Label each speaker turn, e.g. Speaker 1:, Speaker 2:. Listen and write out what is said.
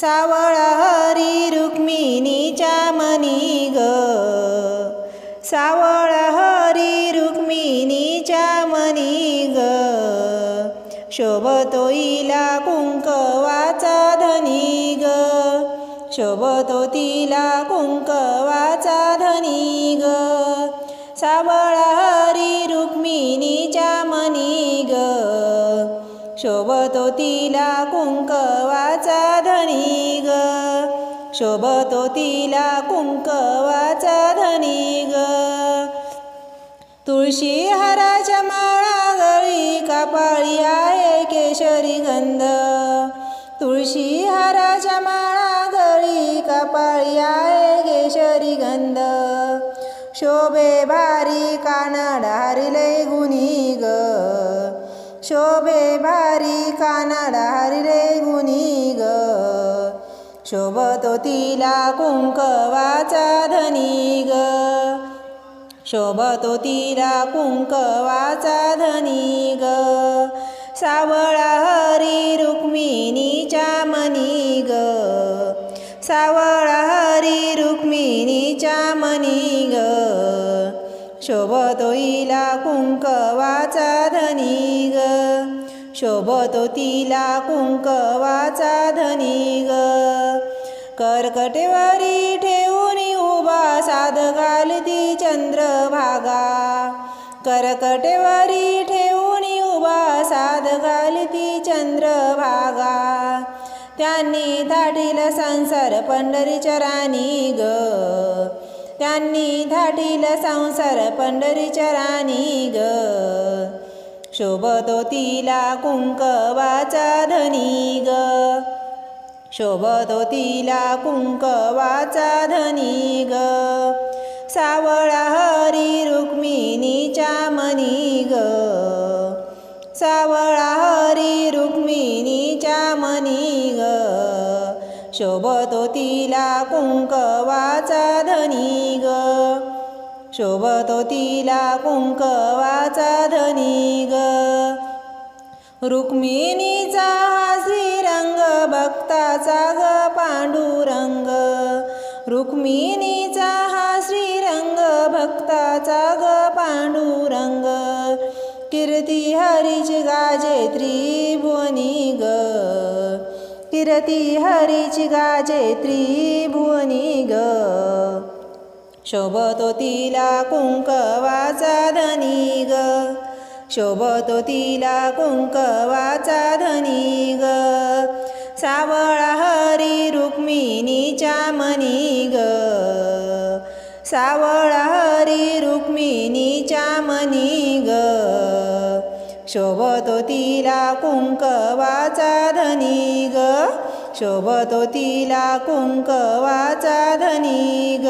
Speaker 1: सावळा हरी रुक्मिणीच्या मनी ग. सावळा हरी रुक्मिणीच्या मनी ग. शोभतो इला कुंकवाचा धनी ग. शोभतो तिला कुंकवाचा धनी ग. सावळा हरी रुक्मिणीच्या मनी शोभतो तिला कुंकवाचा धनी ग. शोभतो तिला कुंकवाचा धनी ग. तुळशी हाराच्या माळा गळी कापाळी आहे केशरी गंध. तुळशी हाराच्या माळा गळी कापाळी आहे केशरी गंध. शोभे भारी कानाडा हरिले गुणी ग. शोभे भारी कानाडा रे गुणी ग. शोभतो तिला कुंकवाचा धनी ग. शोभतो तिला कुंकवाचा धनी ग. सावळा हरी रुक्मिणीच्या मनी ग. सावळा हरी रुक्मिणीच्या मनी ग. शोभतो इला कुंकवाचा धनी ग. शोभतो तिला कुंकवाचा धनी ग. कर्कटेवारी ठेवून उभा साध घालती चंद्रभागा. कर्कटेवारी ठेवून उभा साध घालती चंद्रभागा. त्यांनी धाटील संसार पंढरीच्या राणी ग. त्यांनी धाटील संसार पंढरीच्या राणी ग. शोभतो तिला कुंकवाचा धनी ग शोभतो तिला कुंकवाचा धनी ग सावळा हरी रुक्मिणीच्या मनी ग सावळा हरी रुक्मिणीच्या मनी ग शोभतो तिला कुंकवाचा धनी ग शोभतो तिला कुंकवाचा धनी ग. रुक्मिणीचा हा श्रीरंग भक्ताचा ग पांडुरंग. रुक्मिणीचा हा श्रीरंग भक्ताचा ग पांडुरंग. कीर्ती हरीच गाजे त्रिभुवनी ग. कीर्ती हरीच गाजे त्रिभुवनी ग. शोभतो तिला कुंकवाचा धनी ग. शोभतो तिला कुंकवाचा धनी ग. सावळा हरी रुक्मिणीच्या मनी ग. सावळा हरी रुक्मिणीच्या मनी ग. शोभतो तिला कुंकवाचा धनी ग. शोभतो तिला कुंकवाचा धनी ग.